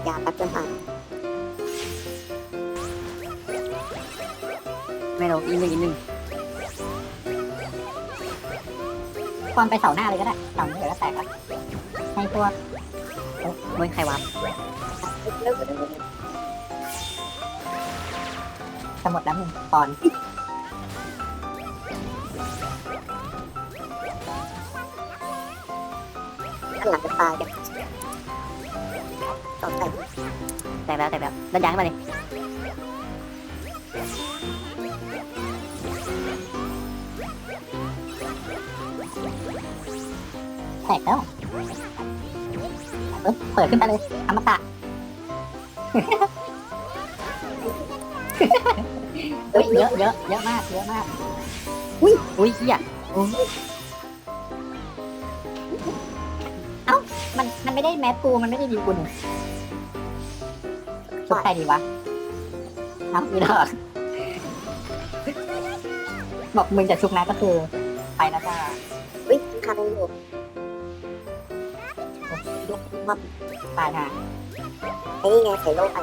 บยาแป๊บเดียวผ่านไม่รู้อีกหนึ่งอีกหนึ่งคอนไปเสาหน้าเลยก็ได้เสานี้เดี๋ยวก็แตกแล้วให้พวกเฮ้ยใครวะเร็วเร็วเร็วจะหมดแล้วมึงคอนข้างหลังจะตายกันต่อไป แตกแล้วแตกแล้วดันยางขึ้นมาดิแตกแล้วเอ้ยเปิดขึ้นไปเลยอมตะเฮ้ยเยอะเยอะเยอะมากเยอะมาก อุ้ยอุ้ยเฮียมันมันไม่ได้แมสกูมันไม่ได้ดีกูนี่ ชุดใครดีวะเอ้าอีดอกบอกมึงจะชุบนะก็คือไปแล้วจ้าวิ่งคาเป็นอยู่ว่าตายค่ะไอ้นี่ไงไข่โลกไป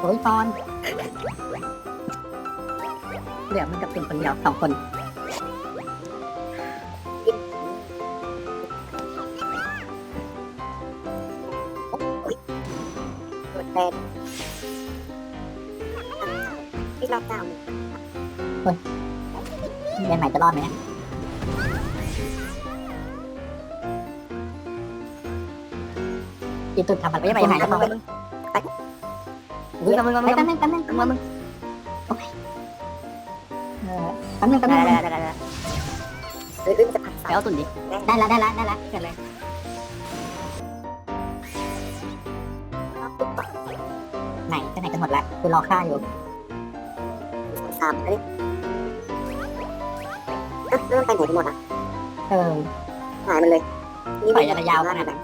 โอ้ยตอนเหลือมันกับปิ่นคนเดียวสองคน เปิดแฟนที่รอบเก้าเรียนใหม่จะรอดไหมเนี่ย อีตุดทำอะไรไม่ไม่ใช่ไปไปไหไหนนจะจะมมอองงไปมึงมึงมึงมึงไปมึงแป๊บนึงแป๊บนึงมึงมึงโอ้ยเออแป๊บนึงแป๊บนึได้งได้ได้ได้หรือหรือมันจะผักไปสาเอาตุ่นดิ ได้ละได้ละได้ละเกิดเลย ไหนจะไหนกันหมดละกูรอค่าอยู่สามอันนี้อะแล้วมันไปไหนกันหมดอะเออหายมันเลยปล่อยระยาวขนาดนั้น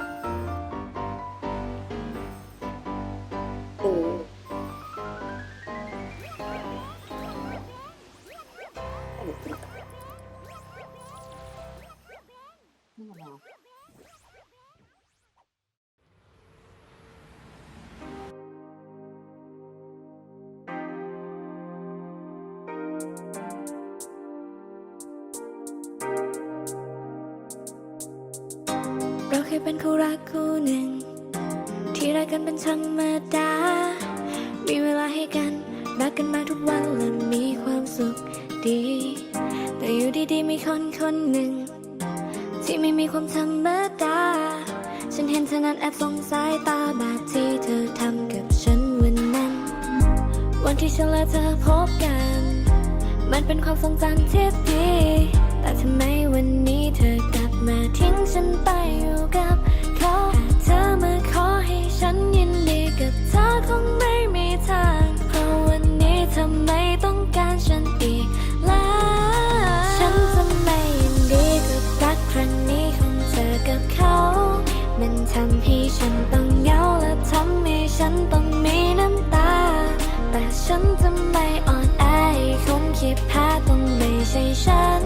เคยเป็นคู่รักคู่หนึ่ง ที่รักกันเป็นธรรมดา มีเวลาให้กัน รักกันมาทุกวันและมีความสุขดี แต่อยู่ดีๆมีคนคนหนึ่ง ที่ไม่มีความธรรมดา ฉันเห็นเธอนั้นแอบสงสายตาแบบที่เธอทำกับฉันวันนั้น วันที่ฉันและเธอพบกัน มันเป็นความทรงจำที่ดี แต่ทำไมวันนี้เธอกลับมาทิ้งฉันไป ฉันจะไม่อ่อนแอให้คนคิดแพ้ต้องไม่ใช่ฉัน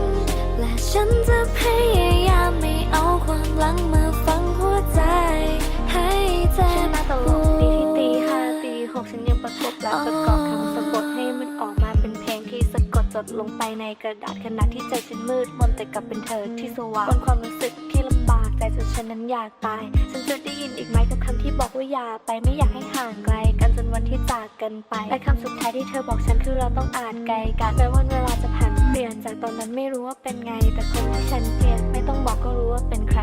และฉันจะพยายามไม่เอาความหลังมาฝังหัวใจ ให้เจ็บมาตลกตีที่ตีห้าตีหกฉันยังประกบและประกอบคำสะกดให้มันออกมาเป็นเพลงที่สะกดจดลงไปในกระดาษขณะที่ใจฉันมืดมนแต่กลับเป็นเธอที่สว่างบนความรู้สึก ที่ลำบากใจนฉันนั้นอยากตาย ฉันจะได้ยินอีกไหมกับคำที่บอกว่าอย่าไปไม่อยากให้ห่างไกลกันจนวันที่จากกันไป และคำสุดท้ายที่เธอบอกฉันคือเราต้องอ่านไกลกันแม้วันเวลาจะผ่านเปลี่ยนจากตอนนั้นไม่รู้ว่าเป็นไง แต่คนที่ฉันเกลียดไม่ต้องบอกก็รู้ว่าเป็นใคร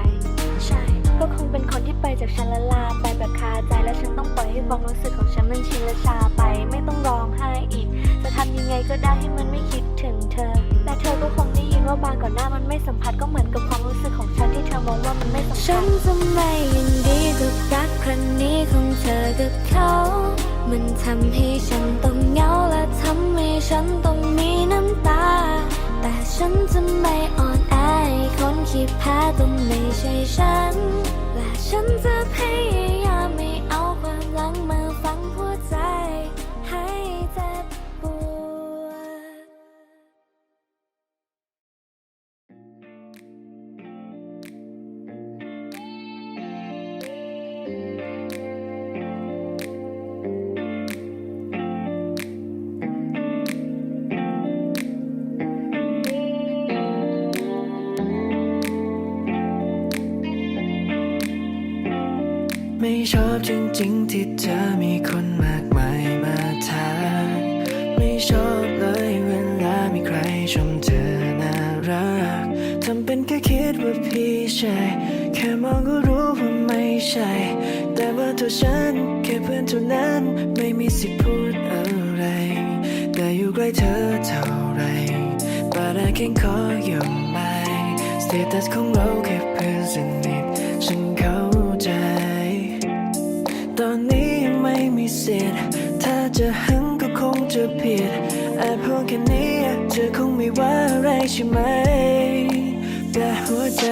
ใช่ ก็คงเป็นคนที่ไปจากฉันละลาไปแบบคาใจและฉันต้องปล่อยให้ความรู้สึกของฉันมันชินและชาไป ไม่ต้องร้องไห้อีก จะทำยังไงก็ได้ให้มันไม่คิดถึงเธอ และเธอก็คงได้ยินว่าบางก่อนหน้ามันไม่สัมผัสก็เหมือนกับความรู้สึกของฉันที่เธอมองว่ามันไม่สำฉัคันจะไม่ยินดีกับรักครั้งนี้ของเธอกับเขา มันทำให้ฉันต้องเหงาและทำให้ฉันต้องมีน้ำตา แต่ฉันจะไม่อ่อนแอคนคิดแพ้ต้องไม่ใช่ฉัน และฉันจะพยายาม ไม่ชอบจริงๆที่เธอมีคนมากมายมาทาไม่ชอบเลยเวลามีใครชมเธอน่ารักทำเป็นแค่คิดว่าพี่ใช่แค่มองก็รู้ว่าไม่ใช่ แต่ว่าตัวฉันแค่เพื่อนเท่านั้นไม่มีสิทธิพูดอะไร แต่อยู่ใกล้เธอเท่าไร But I can call you mine Status ของเราแค่เพื่อนสนิท ตอนนี้ไม่มีสิทธิ์ถ้าจะหึงก็คงจะผิดแอบจพูดแค่นี้เธอคงไม่ว่าอะไรใช่ไหมแต่หัวใจ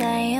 I.